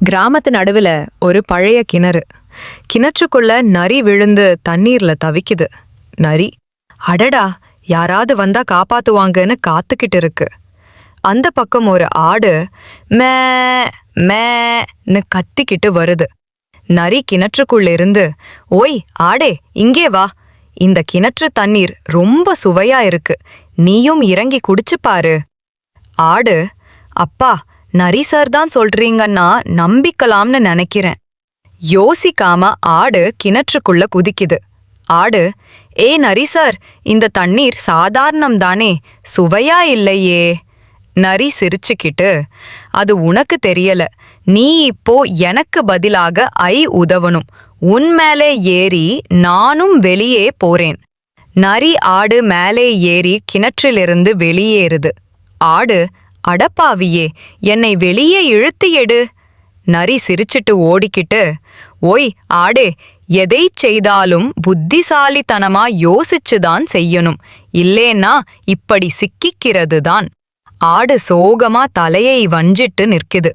கிராமத்து நடுவுல ஒரு பழைய கிணறு. கிணற்றுக்குள்ள நரி விழுந்து தண்ணீர்ல தவிக்குது. நரி அடடா யாராவது வந்தா காப்பாத்துவாங்கன்னு காத்துக்கிட்டு இருக்கு. அந்த பக்கம் ஒரு ஆடு மே மேன்னு கத்திக்கிட்டு வருது. நரி கிணற்றுக்குள்ள இருந்து ஓய் ஆடே இங்கே வா. இந்த கிணற்று தண்ணீர் ரொம்ப சுவையா இருக்கு. நீயும் இறங்கி குடிச்சு பாரு. ஆடு அப்பா நரி சார் தான் சொல்றீங்கன்னா நம்பிக்கலாம்னு நினைக்கிறேன். யோசிக்காம ஆடு கிணற்றுக்குள்ள குதிக்குது. ஆடு ஏ நரி சார் இந்த தண்ணீர் சாதாரணம் தானே சுவையா இல்லையே? நரி சிரிச்சுக்கிட்டு அது உனக்கு தெரியல. நீ இப்போ எனக்கு பதிலாக ஐ உதவணும். உன் மேலே ஏறி நானும் வெளியே போறேன். நரி ஆடு மேலே ஏறி கிணற்றிலிருந்து வெளியேறுது. ஆடு அடப்பாவியே என்னை வெளியே இழுத்து எடு நரி சிரிச்சிட்டு ஓடிக்கிட்டு ஓய் ஆடே எதை செய்தாலும் புத்திசாலித்தனமா யோசிச்சுதான் செய்யணும். இல்லேன்னா இப்படி சிக்கிக்கிறது தான் ஆடு சோகமா தலையை வஞ்சிட்டு நிற்குது.